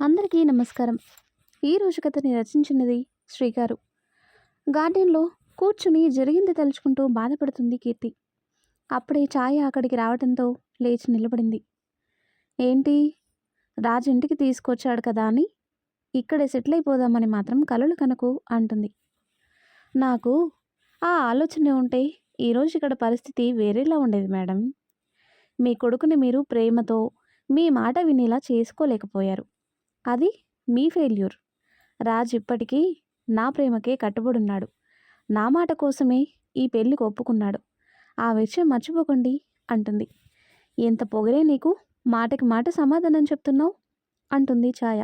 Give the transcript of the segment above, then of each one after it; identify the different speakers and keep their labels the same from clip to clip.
Speaker 1: అందరికీ నమస్కారం. ఈరోజు కథని రచించినది శ్రీగారు. గార్డెన్లో కూర్చుని జరిగింది తలుచుకుంటూ బాధపడుతుంది కీర్తి. అప్పుడే ఛాయ అక్కడికి రావడంతో లేచి నిలబడింది. ఏంటి? రాజు ఇంటికి తీసుకొచ్చాడు కదా అని? ఇక్కడే సెటిల్ అయిపోదామని మాత్రం కలలు కనుకు అంటుంది. నాకు ఆ ఆలోచన ఉంటే ఈరోజు ఇక్కడ పరిస్థితి వేరేలా ఉండేది మేడం. మీ కొడుకుని మీరు ప్రేమతో మీ మాట వినేలా చేసుకోలేకపోయారు. అది మీ ఫెయిల్యూర్. రాజ్ ఇప్పటికీ నా ప్రేమకే కట్టుబడున్నాడు. నా మాట కోసమే ఈ పెళ్ళికి ఒప్పుకున్నాడు. ఆ విషయం మర్చిపోకండి అంటుంది. ఎంత పొగరే నీకు? మాటకి మాట సమాధానం చెప్తున్నావు? అంటుంది ఛాయ.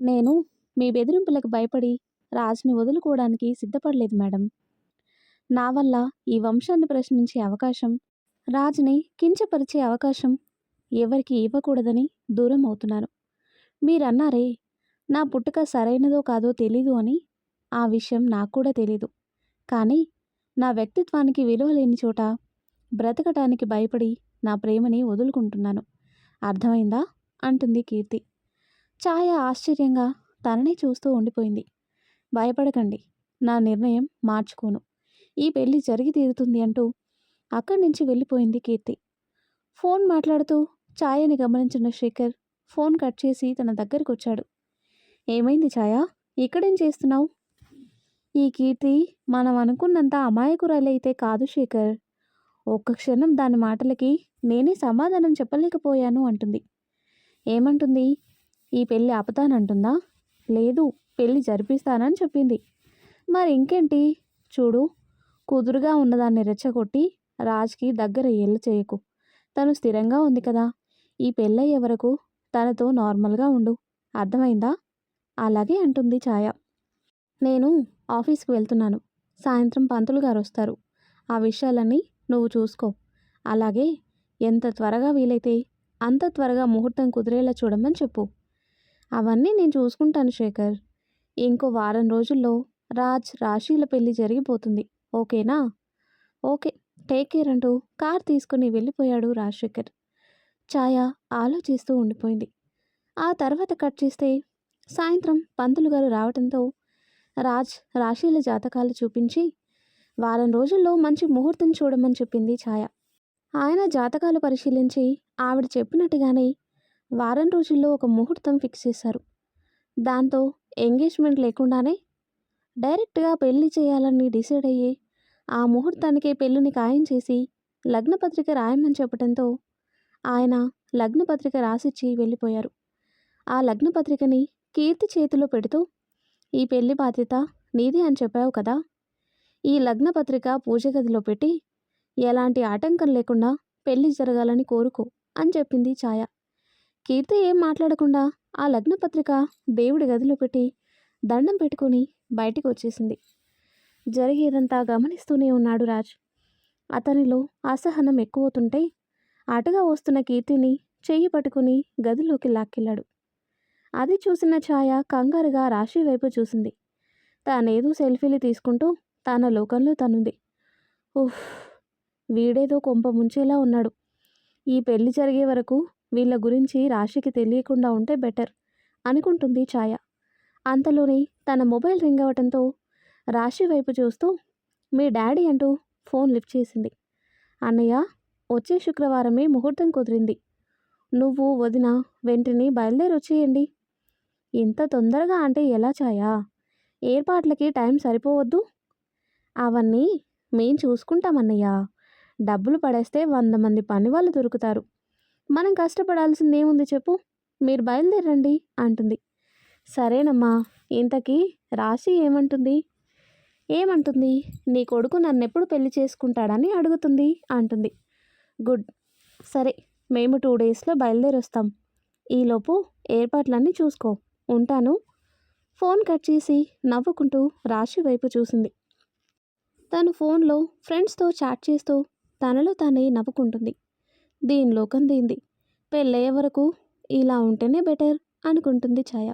Speaker 1: నేను మీ బెదిరింపులకు భయపడి రాజుని వదులుకోవడానికి సిద్ధపడలేదు మేడం. నా వల్ల ఈ వంశాన్ని ప్రశ్నించే అవకాశం రాజుని కించపరిచే అవకాశం ఎవరికి ఇవ్వకూడదని దూరం అవుతున్నాను. మీరన్నారే నా పుట్టుక సరైనదో కాదో తెలీదు అని ఆ విషయం నాకు కూడా తెలీదు. కానీ నా వ్యక్తిత్వానికి విలువ లేని చోట బ్రతకటానికి భయపడి నా ప్రేమని వదులుకుంటున్నాను. అర్థమైందా? అంటుంది కీర్తి. ఛాయ ఆశ్చర్యంగా తననే చూస్తూ ఉండిపోయింది. భయపడకండి నా నిర్ణయం మార్చుకోను. ఈ పెళ్ళి జరిగి తీరుతుంది అంటూ అక్కడి నుంచి వెళ్ళిపోయింది కీర్తి. ఫోన్ మాట్లాడుతూ ఛాయని గమనించిన శేఖర్ ఫోన్ కట్ చేసి తన దగ్గరికి వచ్చాడు ఏమైంది ఛాయా? ఇక్కడేం చేస్తున్నావు? ఈ కీర్తి మనం అనుకున్నంత అమాయకురాలైతే కాదు శేఖర్. ఒక్క క్షణం దాని మాటలకి నేనే సమాధానం చెప్పలేకపోయాను అంటుంది. ఏమంటుంది? ఈ పెళ్ళి ఆపుతానంటుందా? లేదు పెళ్ళి జరిపిస్తానని చెప్పింది. మరి ఇంకేంటి చూడు కుదురుగా ఉన్నదాన్ని రెచ్చగొట్టి రాజ్కి దగ్గర ఏళ్ళు చేయకు. తను స్థిరంగా ఉంది కదా. ఈ పెళ్ళయ్యే వరకు తనతో నార్మల్గా ఉండు. అర్థమైందా? అలాగే అంటుంది ఛాయ. నేను ఆఫీస్కి వెళ్తున్నాను. సాయంత్రం పంతులు గారు వస్తారు. ఆ విషయాలన్నీ నువ్వు చూసుకో. అలాగే ఎంత త్వరగా వీలైతే అంత త్వరగా ముహూర్తం కుదిరేలా చూడమని చెప్పు. అవన్నీ నేను చూసుకుంటాను శేఖర్. ఇంకో వారం రోజుల్లో రాజ్ రాశీల పెళ్ళి జరిగిపోతుంది. ఓకేనా? ఓకే. టేక్ కేర్ అంటూ కార్ తీసుకుని వెళ్ళిపోయాడు రాజశేఖర్. ఛాయ ఆలోచిస్తూ ఉండిపోయింది. ఆ తర్వాత కట్ చేస్తే సాయంత్రం పంతులు గారు రావడంతో రాజ్ రాశీల జాతకాలు చూపించి వారం రోజుల్లో మంచి ముహూర్తం చూడమని చెప్పింది ఛాయ. ఆయన జాతకాలు పరిశీలించి ఆవిడ చెప్పినట్టుగానే వారం రోజుల్లో ఒక ముహూర్తం ఫిక్స్ చేశారు. దాంతో ఎంగేజ్మెంట్ లేకుండానే డైరెక్ట్గా పెళ్ళి చేయాలని డిసైడ్ అయ్యి ఆ ముహూర్తానికే పెళ్ళిని ఖాయం చేసి లగ్నపత్రిక రాయమని చెప్పడంతో ఆయన లగ్నపత్రిక రాసిచ్చి వెళ్ళిపోయారు. ఆ లగ్నపత్రికని కీర్తి చేతిలో పెడుతూ ఈ పెళ్ళి బాధ్యత నీదే అని చెప్పావు కదా? ఈ లగ్నపత్రిక పూజ గదిలో పెట్టి ఎలాంటి ఆటంకం లేకుండా పెళ్ళి జరగాలని కోరుకో అని చెప్పింది ఛాయ. కీర్తి ఏం మాట్లాడకుండా ఆ లగ్నపత్రిక దేవుడి గదిలో పెట్టి దండం పెట్టుకుని బయటికి వచ్చేసింది. జరిగేదంతా గమనిస్తూనే ఉన్నాడు రాజ్. అతనిలో అసహనం ఎక్కువవుతుంటే అటుగా వస్తున్న కీర్తిని చెయ్యి పట్టుకుని గదిలోకి లాక్కెళ్ళాడు. అది చూసిన ఛాయ కంగారుగా రాశి వైపు చూసింది. తానేదో సెల్ఫీలు తీసుకుంటూ తన లోకంలో తనుంది. ఉఫ్ వీడేదో కొంప ముంచేలా ఉన్నాడు. ఈ పెళ్ళి జరిగే వరకు వీళ్ళ గురించి రాశికి తెలియకుండా ఉంటే బెటర్ అనుకుంటుంది ఛాయ. అంతలోనే తన మొబైల్ రింగ్ అవ్వటంతో రాశి వైపు చూస్తూ మీ డాడీ అంటూ ఫోన్ లిఫ్ట్ చేసింది. అన్నయ్య వచ్చే శుక్రవారమే ముహూర్తం కుదిరింది. నువ్వు వదిన వెంటనే బయలుదేరి వచ్చేయండి ఇంత తొందరగా అంటే ఎలా ఛాయా? ఏర్పాట్లకి టైం సరిపోవద్దు? అవన్నీ మేం చూసుకుంటామన్నయ్య డబ్బులు పడేస్తే వంద మంది పని వాళ్ళు దొరుకుతారు. మనం కష్టపడాల్సింది ఏముంది చెప్పు? మీరు బయలుదేరండి అంటుంది. సరేనమ్మా ఇంతకీ రాశి ఏమంటుంది? ఏమంటుంది? నీ కొడుకు నన్నెప్పుడు పెళ్ళి చేసుకుంటాడని అడుగుతుంది అంటుంది. గుడ్. సరే మేము టూ డేస్లో బయలుదేరి వస్తాం ఈలోపు ఏర్పాట్లన్నీ చూసుకో. ఉంటాను. ఫోన్ కట్ చేసి నవ్వుకుంటూ రాశి వైపు చూసింది. తను ఫోన్లో ఫ్రెండ్స్తో చాట్ చేస్తూ తనలో తానే నవ్వుకుంటుంది. దీని లోకం దీంది. పెళ్ళయ్యే వరకు ఇలా ఉంటేనే బెటర్ అనుకుంటుంది ఛాయ.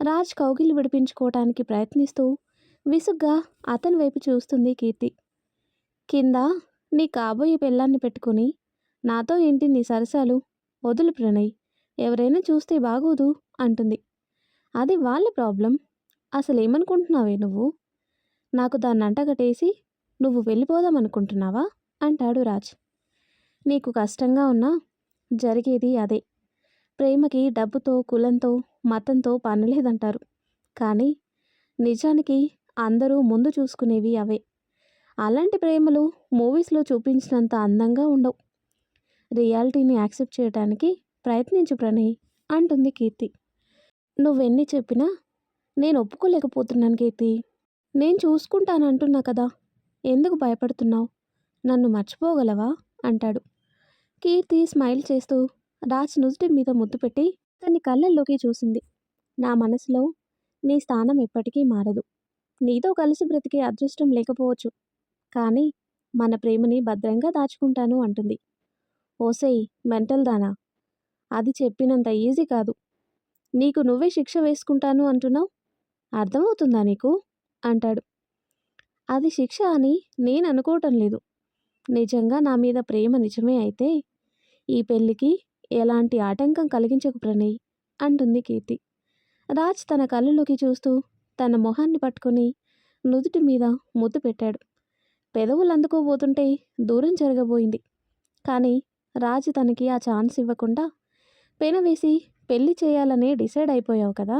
Speaker 1: రాజ్ కౌగిలి విడిపించుకోవటానికి ప్రయత్నిస్తూ విసుగ్గా అతని వైపు చూస్తుంది కీర్తి. కింద నీ కాబోయే పెళ్ళాన్ని పెట్టుకుని నాతో ఏంటి నీ సరసాలు? వదులు ప్రణయ్ ఎవరైనా చూస్తే బాగోదు అంటుంది. అది వాళ్ళ ప్రాబ్లం. అసలు ఏమనుకుంటున్నావే నువ్వు? నాకు దాన్ని అంటగట్టేసి నువ్వు వెళ్ళిపోదాం అనుకుంటున్నావా అంటాడు రాజ్. నీకు కష్టంగా ఉన్నా జరిగేది అదే. ప్రేమకి డబ్బుతో కులంతో మతంతో పనిలేదంటారు కానీ నిజానికి అందరూ ముందు చూసుకునేవి అవే. అలాంటి ప్రేమలు మూవీస్లో చూపించినంత అందంగా ఉండవు. రియాలిటీని యాక్సెప్ట్ చేయడానికి ప్రయత్నించు ప్రణయ్ అంటుంది కీర్తి. నువ్వెన్ని చెప్పినా నేను ఒప్పుకోలేకపోతున్నాను కీర్తి. నేను చూసుకుంటాను అంటున్నా కదా. ఎందుకు భయపడుతున్నావు? నన్ను మర్చిపోగలవా? అంటాడు. కీర్తి స్మైల్ చేస్తూ రాజ్ నుదుటి మీద ముద్దు పెట్టి తన కళ్ళల్లోకి చూసింది. నా మనసులో నీ స్థానం ఎప్పటికీ మారదు. నీతో కలిసి బ్రతికే అదృష్టం లేకపోవచ్చు. కానీ మన ప్రేమని భద్రంగా దాచుకుంటాను అంటుంది. ఓసేయ్ మెంటల్ దానా? అది చెప్పినంత ఈజీ కాదు. నీకు నువ్వే శిక్ష వేసుకుంటాను అంటున్నావు? అర్థమవుతుందా నీకు? అంటాడు. అది శిక్ష అని నేను అనుకోవటం లేదు. నిజంగా నా మీద ప్రేమ నిజమే అయితే ఈ పెళ్ళికి ఎలాంటి ఆటంకం కలిగించకు ప్రణయ్ అంటుంది కీర్తి. రాజ్ తన కళ్ళలోకి చూస్తూ తన మొహాన్ని పట్టుకొని నుదుటి మీద ముద్దు పెట్టాడు. పెదవులు అందుకోబోతుంటే దూరం జరగబోయింది. కానీ రాజు తనకి ఆ ఛాన్స్ ఇవ్వకుండా పెనవేసి పెళ్ళి చేయాలని డిసైడ్ అయిపోయావు కదా.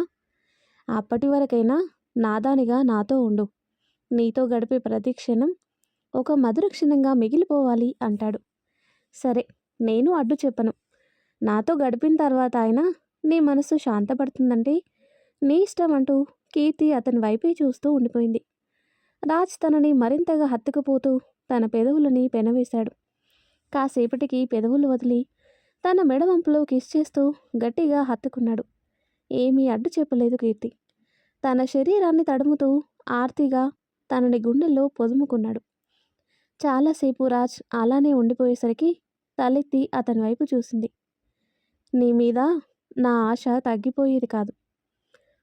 Speaker 1: అప్పటి వరకైనా నాదానిగా నాతో ఉండు. నీతో గడిపే ప్రతి క్షణం ఒక మధుర క్షణంగా మిగిలిపోవాలి అంటాడు. సరే నేను అడ్డు చెప్పను. నాతో గడిపిన తర్వాత అయినా నీ మనసు శాంతపడుతుందంటే నీ ఇష్టం అంటూ కీర్తి అతని వైపే చూస్తూ ఉండిపోయింది. రాజ్ తనని మరింతగా హత్తుకుపోతూ తన పెదవులని పెనవేశాడు. కాసేపటికి పెదవులు వదిలి తన మెడవంపులో కిస్ చేస్తూ గట్టిగా హత్తుకున్నాడు. ఏమీ అడ్డు చెప్పలేదు కీర్తి. తన శరీరాన్ని తడుముతూ ఆర్తిగా తనని గుండెల్లో పొదుముకున్నాడు. చాలాసేపు రాజ్ అలానే ఉండిపోయేసరికి తలెత్తి అతని వైపు చూసింది. నీ మీద నా ఆశ తగ్గిపోయేది కాదు.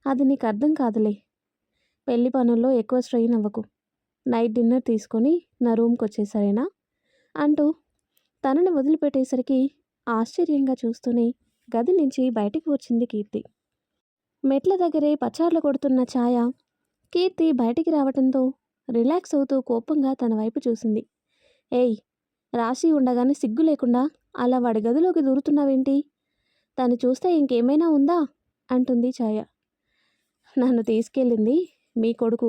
Speaker 1: అది నీకు అర్థం కాదులే. పెళ్ళి పనుల్లో ఎక్కువ స్ట్రెయిన్ అవ్వకు. నైట్ డిన్నర్ తీసుకొని నా రూమ్కి వచ్చేసరేనా అంటూ తనని వదిలిపెట్టేసరికి ఆశ్చర్యంగా చూస్తూనే గది నుంచి బయటికి వచ్చింది కీర్తి. మెట్ల దగ్గరే పచార్లు కొడుతున్న ఛాయ కీర్తి బయటికి రావడంతో రిలాక్స్ అవుతూ కోపంగా తన వైపు చూసింది. ఏయ్ రాశి ఉండగానే సిగ్గు లేకుండా అలా వాడి గదిలోకి దూరుతున్నావేంటి? తను చూస్తే ఇంకేమైనా ఉందా? అంటుంది ఛాయ. నన్ను తీసుకెళ్ళింది మీ కొడుకు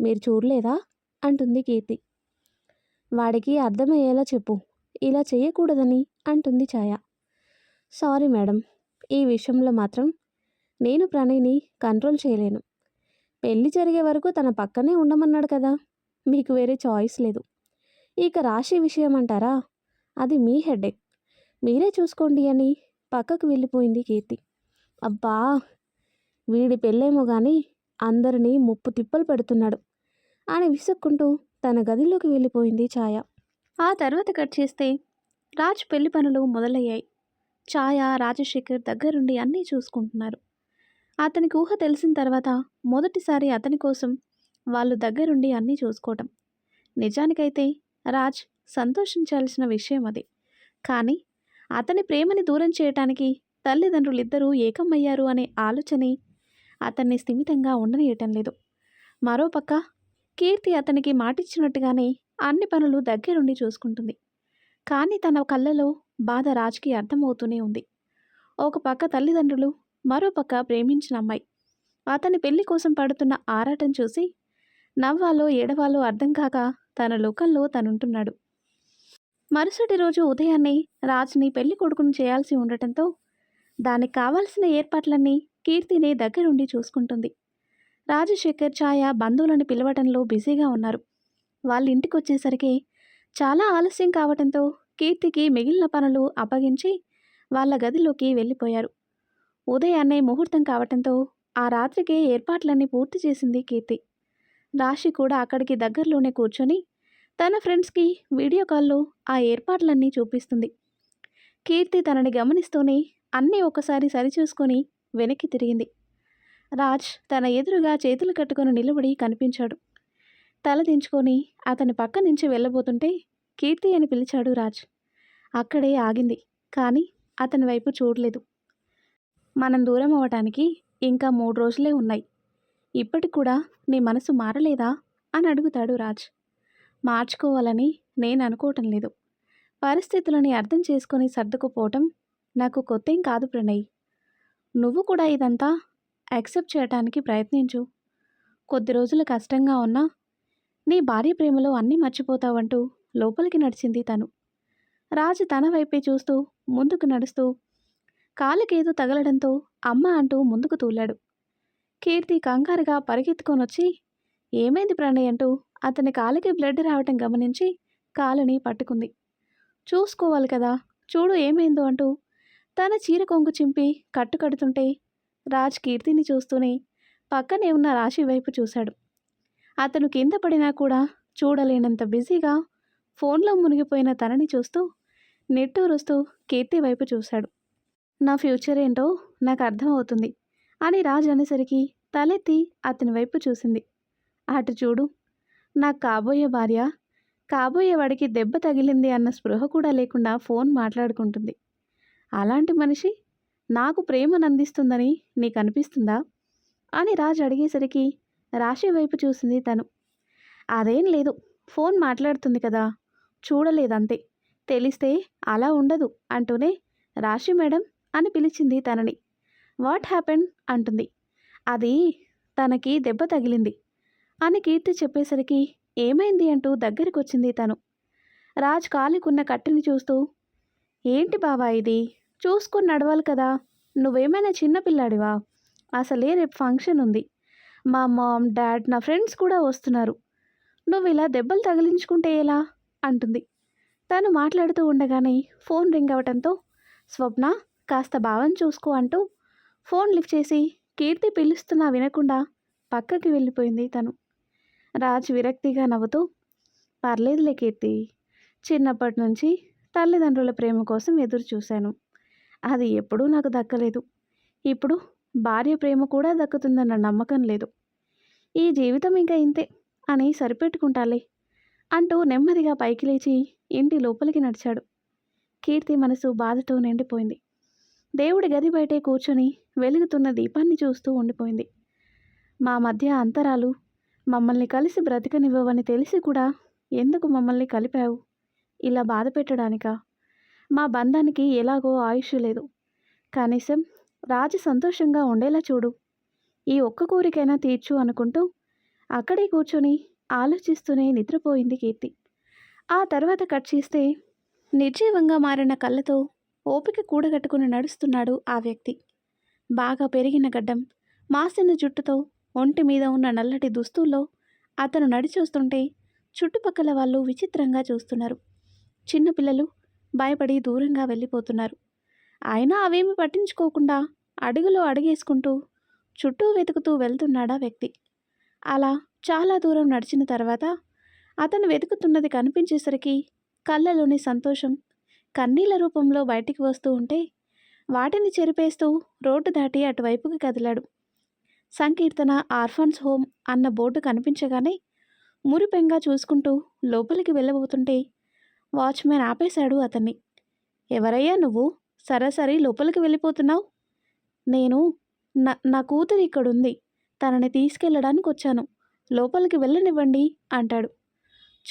Speaker 1: మీరు చూడలేదా? అంటుంది కీర్తి. వాడికి అర్థమయ్యేలా చెప్పు ఇలా చేయకూడదని అంటుంది ఛాయ. సారీ మేడం ఈ విషయంలో మాత్రం నేను ప్రణయ్ని కంట్రోల్ చేయలేను. పెళ్ళి జరిగే వరకు తన పక్కనే ఉండమన్నాడు కదా మీకు వేరే చాయిస్ లేదు. ఇక రాశి విషయం అంటారా? అది మీ హెడేక్ మీరే చూసుకోండి అని పక్కకు వెళ్ళిపోయింది కీర్తి. అబ్బా వీడి పెళ్ళేమో కానీ అందరినీ ముప్పు తిప్పలు పెడుతున్నాడు. అని విసుక్కుంటూ తన గదిలోకి వెళ్ళిపోయింది ఛాయ. ఆ తర్వాత కట్ చేస్తే రాజ్ పెళ్ళి పనులు మొదలయ్యాయి. ఛాయ రాజశేఖర్ దగ్గరుండి అన్నీ చూసుకుంటున్నారు. అతనికి ఊహ తెలిసిన తర్వాత మొదటిసారి అతని కోసం వాళ్ళు దగ్గరుండి అన్నీ చూసుకోవటం. నిజానికైతే రాజ్ సంతోషించాల్సిన విషయం అది. కానీ అతని ప్రేమని దూరం చేయటానికి తల్లిదండ్రులిద్దరూ ఏకమయ్యారు అనే ఆలోచనే అతన్ని స్థిమితంగా ఉండనీయటం లేదు. మరోపక్క కీర్తి అతనికి మాటిచ్చినట్టుగానే అన్ని పనులు దగ్గరుండి చూసుకుంటుంది. కానీ తన కళ్ళలో బాధ రాజ్కి అర్థమవుతూనే ఉంది. ఒక పక్క తల్లిదండ్రులు మరోపక్క ప్రేమించిన అమ్మాయి. అతని పెళ్ళి కోసం పడుతున్న ఆరాటం చూసి నవ్వాలో ఏడవాలో అర్థం కాక తన లోకంలో తనుంటున్నాడు. మరుసటి రోజు ఉదయాన్నే రాజ్ని పెళ్ళి కొడుకును చేయాల్సి ఉండటంతో దానికి కావాల్సిన ఏర్పాట్లన్నీ కీర్తిని దగ్గరుండి చూసుకుంటుంది. రాజశేఖర్ ఛాయ బంధువులను పిలవటంలో బిజీగా ఉన్నారు. వాళ్ళ ఇంటికి వచ్చేసరికి చాలా ఆలస్యం కావటంతో కీర్తికి మిగిలిన పనులు అప్పగించి వాళ్ళ గదిలోకి వెళ్ళిపోయారు. ఉదయాన్నే ముహూర్తం కావటంతో ఆ రాత్రికే ఏర్పాట్లన్నీ పూర్తి చేసింది కీర్తి. రాశి కూడా అక్కడికి దగ్గరలోనే కూర్చొని తన ఫ్రెండ్స్కి వీడియో కాల్లో ఆ ఏర్పాట్లన్నీ చూపిస్తుంది. కీర్తి తనని గమనిస్తూనే అన్నీ ఒకసారి సరిచూసుకొని వెనక్కి తిరిగింది. రాజ్ తన ఎదురుగా చేతులు కట్టుకొని నిలబడి కనిపించాడు. తల దించుకొని అతని పక్క నుంచి వెళ్ళబోతుంటే కీర్తి అని పిలిచాడు రాజ్. అక్కడే ఆగింది కానీ అతని వైపు చూడలేదు. మనం దూరం అవ్వటానికి ఇంకా మూడు రోజులే ఉన్నాయి. ఇప్పటికి కూడా నీ మనసు మారలేదా? అని అడుగుతాడు రాజ్. మార్చుకోవాలని నేను అనుకోవటం లేదు. పరిస్థితులని అర్థం చేసుకొని సర్దుకుపోవటం నాకు కొత్తేం కాదు ప్రణయ్. నువ్వు కూడా ఇదంతా యాక్సెప్ట్ చేయటానికి ప్రయత్నించు. కొద్ది రోజులు కష్టంగా ఉన్నా నీ భార్య ప్రేమలో అన్నీ మర్చిపోతావంటూ లోపలికి నడిచింది తను. రాజు తన వైపే చూస్తూ ముందుకు నడుస్తూ కాలుకేదో తగలడంతో అమ్మ అంటూ ముందుకు తూలాడు. కీర్తి కంగారుగా పరిగెత్తుకొనొచ్చి ఏమైంది ప్రణయ్ అంటూ అతని కాలికి బ్లడ్ రావటం గమనించి కాలుని పట్టుకుంది. చూసుకోవాలి కదా చూడు ఏమైందో అంటూ తన చీర కొంగు చింపి కట్టు కడుతుంటే రాజ్ కీర్తిని చూస్తూనే పక్కనే ఉన్న రాశి వైపు చూశాడు. అతను కింద పడినా కూడా చూడలేనంత బిజీగా ఫోన్లో మునిగిపోయిన తనని చూస్తూ నిట్టూరుస్తూ కీర్తి వైపు చూశాడు. నా ఫ్యూచర్ ఏంటో నాకు అర్థమవుతుంది అని రాజ్ అనేసరికి తలెత్తి అతని వైపు చూసింది. అటు చూడు నాకు కాబోయే భార్య కాబోయే వాడికి దెబ్బ తగిలింది అన్న స్పృహ కూడా లేకుండా ఫోన్ మాట్లాడుకుంటుంది. అలాంటి మనిషి నాకు ప్రేమను అందిస్తుందని నీకు అనిపిస్తుందా అని రాజు అడిగేసరికి రాశి వైపు చూసింది తను. అదేం లేదు ఫోన్ మాట్లాడుతుంది కదా చూడలేదంతే. తెలిస్తే అలా ఉండదు అంటూనే రాశి మేడం అని పిలిచింది తనని. What happen? అంటుంది. అది తనకి దెబ్బ తగిలింది అని కీర్తి చెప్పేసరికి ఏమైంది అంటూ దగ్గరికి వచ్చింది తను. రాజ్ కాలికున్న కట్టెని చూస్తూ ఏంటి బావా ఇది? చూసుకుని నడవాలి కదా. నువ్వేమైనా చిన్నపిల్లాడివా అసలే రేపు ఫంక్షన్ ఉంది. మా మామ్ డాడ్ నా ఫ్రెండ్స్ కూడా వస్తున్నారు. నువ్వు ఇలా దెబ్బలు తగిలించుకుంటే ఎలా? అంటుంది. తను మాట్లాడుతూ ఉండగానే ఫోన్ రింగ్ అవటంతో స్వప్న కాస్త భావం చూసుకో అంటూ ఫోన్ లిఫ్ట్ చేసి కీర్తి పిలుస్తున్నా వినకుండా పక్కకి వెళ్ళిపోయింది తను. రాజ్ విరక్తిగా నవ్వుతూ పర్లేదులే కీర్తి. చిన్నప్పటి నుంచి తల్లిదండ్రుల ప్రేమ కోసం ఎదురు చూశాను అది ఎప్పుడూ నాకు దక్కలేదు. ఇప్పుడు భార్య ప్రేమ కూడా దక్కుతుందన్న నమ్మకం లేదు. ఈ జీవితం ఇంకా ఇంతే అని సరిపెట్టుకుంటాలే అంటూ నెమ్మదిగా పైకి లేచి ఇంటి లోపలికి నడిచాడు. కీర్తి మనసు బాధతో నిండిపోయింది. దేవుడి గది బయటే కూర్చొని వెలుగుతున్న దీపాన్ని చూస్తూ ఉండిపోయింది. మా మధ్య అంతరాలు మమ్మల్ని కలిసి బ్రతకనివ్వవని తెలిసి కూడా ఎందుకు మమ్మల్ని కలిపావు? ఇలా బాధ పెట్టడానికా? మా బంధానికి ఎలాగో ఆయుష్ లేదు. కనీసం రాజు సంతోషంగా ఉండేలా చూడు. ఈ ఒక్క కోరికైనా తీర్చు అనుకుంటూ అక్కడే కూర్చొని ఆలోచిస్తూనే నిద్రపోయింది కీర్తి. ఆ తర్వాత కట్ చేస్తే నిర్జీవంగా మారిన కళ్ళతో ఓపిక కూడగట్టుకుని నడుస్తున్నాడు ఆ వ్యక్తి. బాగా పెరిగిన గడ్డం మాసిన జుట్టుతో ఒంటి మీద ఉన్న నల్లటి దుస్తుల్లో అతను నడిచొస్తుంటే చుట్టుపక్కల వాళ్ళు విచిత్రంగా చూస్తున్నారు. చిన్నపిల్లలు భయపడి దూరంగా వెళ్ళిపోతున్నారు. అయినా అవేమి పట్టించుకోకుండా అడుగులో అడుగేసుకుంటూ చుట్టూ వెతుకుతూ వెళ్తున్నాడా వ్యక్తి. అలా చాలా దూరం నడిచిన తర్వాత అతను వెతుకుతున్నది కనిపించేసరికి కళ్ళలోని సంతోషం కన్నీళ్ళ రూపంలో బయటికి వస్తూ ఉంటే వాటిని చెరిపేస్తూ రోడ్డు దాటి అటువైపుకి కదిలాడు. సంకీర్తన ఆర్ఫన్స్ హోమ్ అన్న బోర్డు కనిపించగానే మురిపెంగా చూసుకుంటూ లోపలికి వెళ్ళబోతుంటే వాచ్మెన్ ఆపేశాడు అతన్ని. ఎవరయ్యా నువ్వు? సరాసరి లోపలికి వెళ్ళిపోతున్నావు? నేను నా నా కూతురు ఇక్కడుంది. తనని తీసుకెళ్ళడానికి వచ్చాను. లోపలికి వెళ్ళనివ్వండి అంటాడు.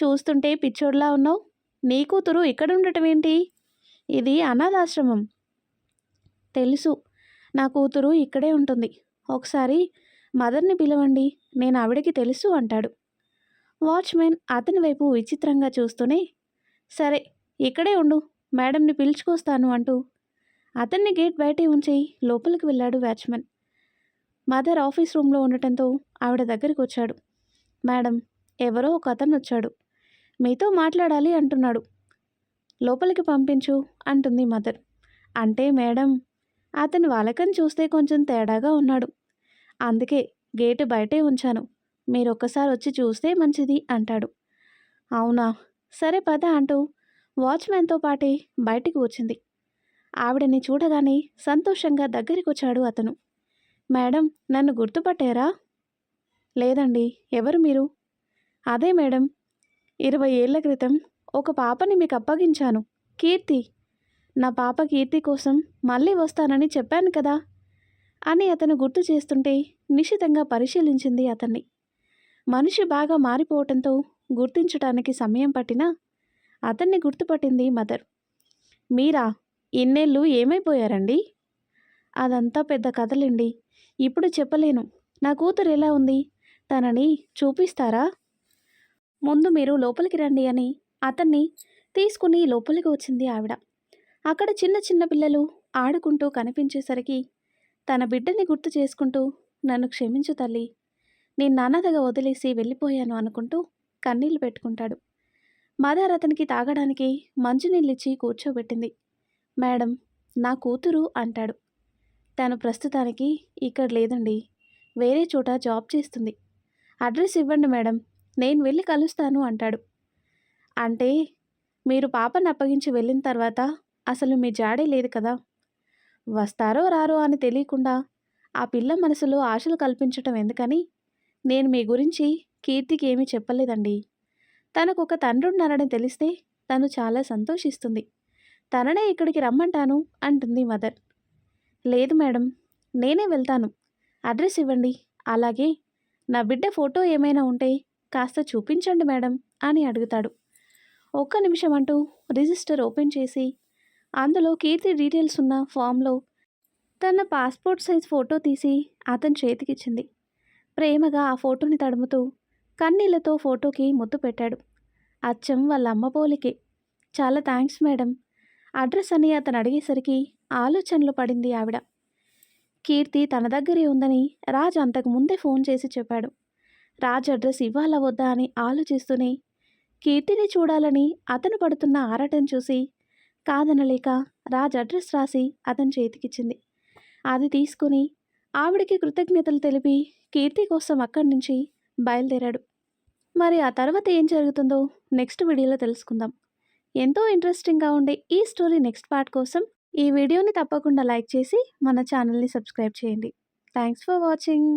Speaker 1: చూస్తుంటే పిచ్చోడ్లా ఉన్నావు? నీ కూతురు ఇక్కడుండటం ఏంటి ఇది అనాథాశ్రమం. తెలుసు. నా కూతురు ఇక్కడే ఉంటుంది. ఒకసారి మదర్ని పిలవండి. నేను ఆవిడకి తెలుసు అంటాడు. వాచ్మెన్ అతని వైపు విచిత్రంగా చూస్తూనే సరే ఇక్కడే ఉండు. మేడంని పిలుచుకొస్తాను అంటూ అతన్ని గేట్ బయటే ఉంచి లోపలికి వెళ్ళాడు వాచ్మెన్. మదర్ ఆఫీస్ రూమ్లో ఉండటంతో ఆవిడ దగ్గరికి వచ్చాడు మేడం ఎవరో ఒక అతను వచ్చాడు. మీతో మాట్లాడాలి అంటున్నాడు. లోపలికి పంపించు అంటుంది మదర్. అంటే మేడం అతని వాలకని చూస్తే కొంచెం తేడాగా ఉన్నాడు. అందుకే గేటు బయటే ఉంచాను. మీరు ఒక్కసారి వచ్చి చూస్తే మంచిది అంటాడు. అవునా? సరే పద అంటూ వాచ్మెన్తో పాటే బయటికి వచ్చింది. ఆవిడని చూడగానే సంతోషంగా దగ్గరికి వచ్చాడు అతను. మేడం నన్ను గుర్తుపట్టారా? లేదండి ఎవరు మీరు? అదే మేడం ఇరవై ఏళ్ళ క్రితం ఒక పాపని మీకు అప్పగించాను. కీర్తి నా పాప కీర్తి కోసం మళ్ళీ వస్తానని చెప్పాను కదా? అని అతను గుర్తు చేస్తుంటే నిశితంగా పరిశీలించింది అతన్ని. మనిషి బాగా మారిపోవటంతో గుర్తించటానికి సమయం పట్టినా అతన్ని గుర్తుపట్టింది మదర్. మీరా ఇన్నేళ్ళు ఏమైపోయారండి? అదంతా పెద్ద కథలండి. ఇప్పుడు చెప్పలేను. నా కూతురు ఎలా ఉంది? తనని చూపిస్తారా? ముందు మీరు లోపలికి రండి అని అతన్ని తీసుకుని లోపలికి వచ్చింది ఆవిడ. అక్కడ చిన్న చిన్న పిల్లలు ఆడుకుంటూ కనిపించేసరికి తన బిడ్డని గుర్తు చేసుకుంటూ నన్ను క్షమించు తల్లి. నేను నాన్నదగా వదిలేసి వెళ్ళిపోయాను అనుకుంటూ కన్నీళ్ళు పెట్టుకుంటాడు. మదర్ అతనికి తాగడానికి మంచినీళ్ళిచ్చి కూర్చోబెట్టింది. మేడం నా కూతురు అంటాడు. తను ప్రస్తుతానికి ఇక్కడ లేదండి. వేరే చోట జాబ్ చేస్తుంది. అడ్రస్ ఇవ్వండి మేడం. నేను వెళ్ళి కలుస్తాను అంటాడు. అంటే మీరు పాపను అప్పగించి వెళ్ళిన తర్వాత అసలు మీ జాడే లేదు కదా? వస్తారో రారో అని తెలియకుండా ఆ పిల్ల మనసులో ఆశలు కల్పించటం ఎందుకని? నేను మీ గురించి కీర్తికి ఏమీ చెప్పలేదండి. తనకు ఒక తండ్రున్నారని తెలిస్తే తను చాలా సంతోషిస్తుంది. తననే ఇక్కడికి రమ్మంటాను అంటుంది మదర్. లేదు మేడం నేనే వెళ్తాను. అడ్రస్ ఇవ్వండి. అలాగే నా బిడ్డ ఫోటో ఏమైనా ఉంటే కాస్త చూపించండి మేడం అని అడుగుతాడు. ఒక్క నిమిషం అంటూ రిజిస్టర్ ఓపెన్ చేసి అందులో కీర్తి డీటెయిల్స్ ఉన్న ఫామ్లో తన పాస్పోర్ట్ సైజ్ ఫోటో తీసి అతని చేతికిచ్చింది. ప్రేమగా ఆ ఫోటోని తడుముతూ కన్నీళ్ళతో ఫోటోకి ముద్దు పెట్టాడు. అచ్చం వాళ్ళ అమ్మ పోలికే. చాలా థ్యాంక్స్ మేడం. అడ్రస్ అని అతను అడిగేసరికి ఆలోచనలో పడింది ఆవిడ. కీర్తి తన దగ్గరే ఉందని రాజ్ అంతకు ముందే ఫోన్ చేసి చెప్పాడు. రాజ్ అడ్రస్ ఇవ్వాలా వద్దా అని ఆలోచిస్తూనే కీర్తిని చూడాలని అతను పడుతున్న ఆరాటం చూసి కాదనలేక రాజ్ అడ్రస్ రాసి అతని చేతికిచ్చింది. అది తీసుకుని ఆవిడికి కృతజ్ఞతలు తెలిపి కీర్తి కోసం అక్కడి నుంచి బయలుదేరాడు. మరి ఆ తర్వాత ఏం జరుగుతుందో నెక్స్ట్ వీడియోలో తెలుసుకుందాం. ఎంతో ఇంట్రెస్టింగ్గా ఉండే ఈ స్టోరీ నెక్స్ట్ పార్ట్ కోసం ఈ వీడియోని తప్పకుండా లైక్ చేసి మన ఛానల్ని సబ్స్క్రైబ్ చేయండి. Thanks for watching.